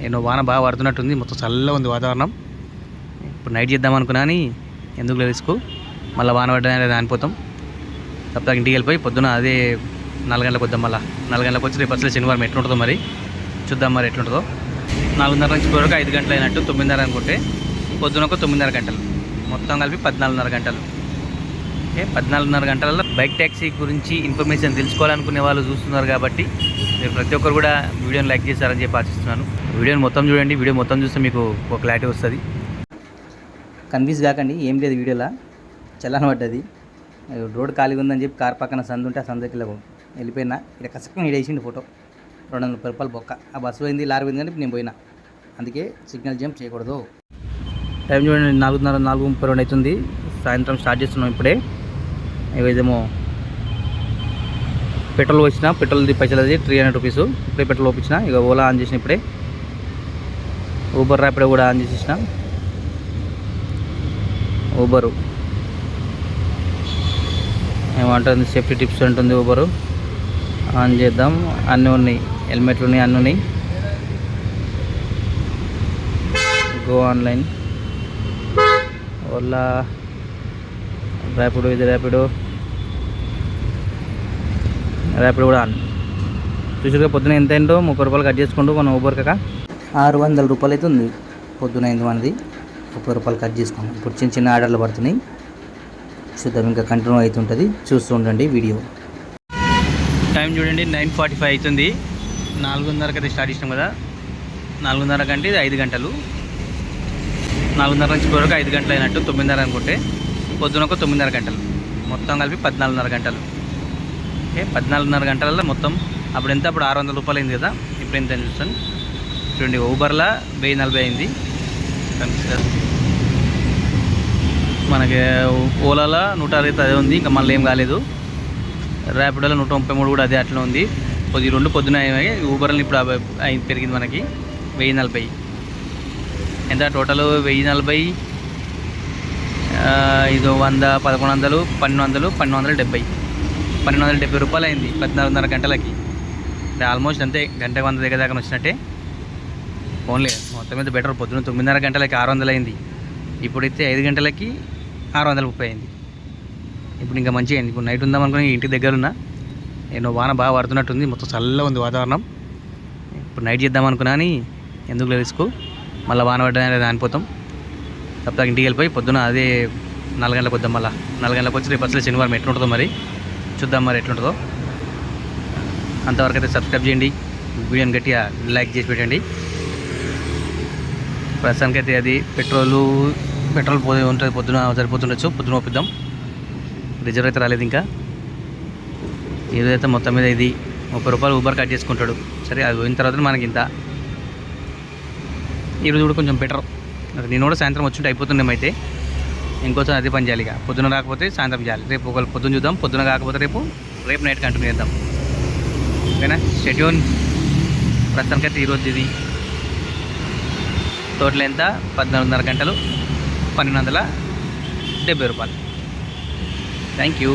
నేను వాన బాగా పడుతున్నట్టుంది. మొత్తం చల్లగా ఉంది వాతావరణం. ఇప్పుడు నైట్ చేద్దాం అనుకున్నా అని ఎందుకు రిస్క్. మళ్ళీ వాన పడ్డా దానిపోతాం. తప్ప ఇంటికి వెళ్ళిపోయి పొద్దున అదే నాలుగు గంటలకు వద్దాం మళ్ళీ. నాలుగు గంటలకు వచ్చి రేపు అసలు శనివారం ఎట్లుంటుందో మరి. చూద్దాం మరి ఎట్లుంటుందో. నాలుగున్నర నుంచి వరకు ఐదు గంటలు అయినట్టు తొమ్మిదిన్నర అనుకుంటే పొద్దున ఒక తొమ్మిదిన్నర గంటలు. మొత్తం కలిపి పద్నాలుగున్నర గంటలు. ఓకే పద్నాలుగున్నర గంటలలో బైక్ ట్యాక్సీ గురించి ఇన్ఫర్మేషన్ తెలుసుకోవాలనుకునే వాళ్ళు చూస్తున్నారు కాబట్టి మీరు ప్రతి ఒక్కరు కూడా వీడియోని లైక్ చేస్తారని చెప్పి ఆశిస్తున్నాను. వీడియోని మొత్తం చూడండి. వీడియో మొత్తం చూస్తే మీకు ఒక క్లారిటీ వస్తుంది. కన్ఫ్యూజ్ కాకండి. ఏం లేదు వీడియోలో. చల్లని పడ్డది. రోడ్ ఖాళీగా ఉందని చెప్పి కార్ పక్కన సందు ఉంటే ఆ సందుకి వెళ్ళిపోయినా. ఇక్కడ కసక్కని వేసిండు ఫోటో. రెండు వందల రూపాయలు బొక్క. ఆ బస్సు పోయింది లారీ పోయింది కానీ నేను పోయినా. అందుకే సిగ్నల్ జంప్ చేయకూడదు. టైం చూడండి. నాలుగున్నర నాలుగు ముప్పై రెండు అవుతుంది. సాయంత్రం స్టార్ట్ చేస్తున్నాం ఇప్పుడే. ఇదేమో పెట్రోల్ వచ్చిన పెట్రోల్ది పైసలు అది త్రీ హండ్రెడ్ రూపీస్ ఇప్పుడే పెట్రోల్ ఒప్పించిన. ఇక ఓలా ఆన్ చేసిన ఇప్పుడే. ఊబర్ ర్యాపిడో కూడా ఆన్ చేసేసిన. ఊబరు ఏమంటుంది? సేఫ్టీ టిప్స్ ఉంటుంది ఊబరు ఆన్ చేద్దాం. అన్నీ ఉన్నాయి. హెల్మెట్లు ఉన్నాయి అన్నీ ఉన్నాయి. Go online Ola. ర్యాపిడో ఇది ర్యాపిడో ర్యాపిడో కూడా ఆన్. చూసారుగా పొద్దున ఎంత అయిందో ముప్పై రూపాయలు కట్ చేసుకుంటూ మనం ఊబర్ కాక ఆరు వందల రూపాయలు అయితే ఉంది. పొద్దున అయింది మనది. ముప్పై రూపాయలు కట్ చేసుకున్నాం. ఇప్పుడు చిన్న చిన్న ఆర్డర్లు పడుతున్నాయి. చూద్దాం ఇంకా కంటిన్యూ అవుతుంటుంది. చూస్తూ ఉండండి వీడియో. టైం చూడండి నైన్ ఫార్టీ ఫైవ్ అవుతుంది. నాలుగున్నరకు అయితే స్టార్ట్ చేసినాం కదా. నాలుగున్నర కంటే ఇది ఐదు గంటలు. నాలుగున్నర నుంచి వరకు ఐదు గంటలు అయినట్టు తొమ్మిదిన్నర అనుకుంటే పొద్దున ఒక తొమ్మిదిన్నర గంటలు. మొత్తం కలిపి పద్నాలుగున్నర గంటలు. ఓకే పద్నాలుగున్నర గంటలలో మొత్తం. అప్పుడు ఎంత? అప్పుడు ఆరు వందల రూపాయలు అయింది కదా. ఇప్పుడు ఎంత అని చూస్తాను. చూడండి ఊబర్లో వెయ్యి నలభై అయింది. మనకి ఓలాలో నూట అరవై అదే ఉంది ఇంకా మళ్ళీ ఏం కాలేదు. ర్యాపిడోలో నూట ముప్పై మూడు కూడా అదే అట్లా ఉంది. కొద్ది రెండు పొద్దున ఊబర్లు ఇప్పుడు పెరిగింది మనకి. వెయ్యి నలభై. ఎంత? టోటల్ వెయ్యి నలభై ఐదు వంద పదకొండు వందలు పన్నెండు వందలు పన్నెండు వందల డెబ్బై. పన్నెండు వందల డెబ్బై రూపాయలు అయింది పద్నాలుగున్నర గంటలకి. అంటే ఆల్మోస్ట్ అంతే గంట వంద దగ్గర దాకా వచ్చినట్టే ఓన్లీ మొత్తం మీద బెటర్ పొద్దున తొమ్మిదిన్నర గంటలకి ఆరు వందలు అయింది ఇప్పుడైతే ఐదు గంటలకి ఆరు వందల ముప్పై అయింది. ఇప్పుడు ఇంకా మంచిగా అయింది. ఇప్పుడు నైట్ ఉందాం అనుకుని ఇంటి దగ్గర ఉన్నా. నేను వాన బాగా పడుతున్నట్టుంది. మొత్తం చల్లగా ఉంది వాతావరణం. ఇప్పుడు నైట్ చేద్దాం అనుకున్నా అని ఎందుకు రిస్క్. మళ్ళీ వాన పడ్డా దానిపోతాం తప్ప ఇంటికి వెళ్ళిపోయి పొద్దున అదే నాలుగు గంటలకు వద్దాం మళ్ళీ. నాలుగు గంటలకు వచ్చి రేపు అసలు శనివారం ఎట్లుంటుందో మరి. చూద్దాం మరి ఎట్లుంటుందో. అంతవరకు అయితే సబ్స్క్రైబ్ చేయండి. వీడియోని గట్టిగా లైక్ చేసి పెట్టండి. ప్రస్తుతానికైతే అది పెట్రోలు పెట్రోల్ పోయి ఉంటుంది పొద్దున సరిపోతుండొచ్చు. పొద్దున ఒప్పిద్దాం. రిజర్వ్ అయితే రాలేదు ఇంకా. ఏదైతే మొత్తం మీద ఇది ముప్పై రూపాయలు ఊబర్ కట్ చేసుకుంటాడు. సరే అది పోయిన తర్వాత మనకి ఇంత. ఈరోజు కూడా కొంచెం బెటర్ నేను కూడా సాయంత్రం వచ్చుంటే అయిపోతుండేమైతే ఇంకోసారి అదే పని చేయాలి ఇక. పొద్దున రాకపోతే సాయంత్రం చేయాలి. రేపు ఒకవేళ పొద్దున చూద్దాం పొద్దున కాకపోతే రేపు రేపు నైట్ కంటిన్యూ చేద్దాం. ఓకేనా? షెడ్యూల్ ప్రస్తుతానికైతే ఈరోజు ఇది. టోటల్ ఎంత? పద్నాలుగున్నర గంటలు పన్నెండు వందల డెబ్బై రూపాయలు. Thank you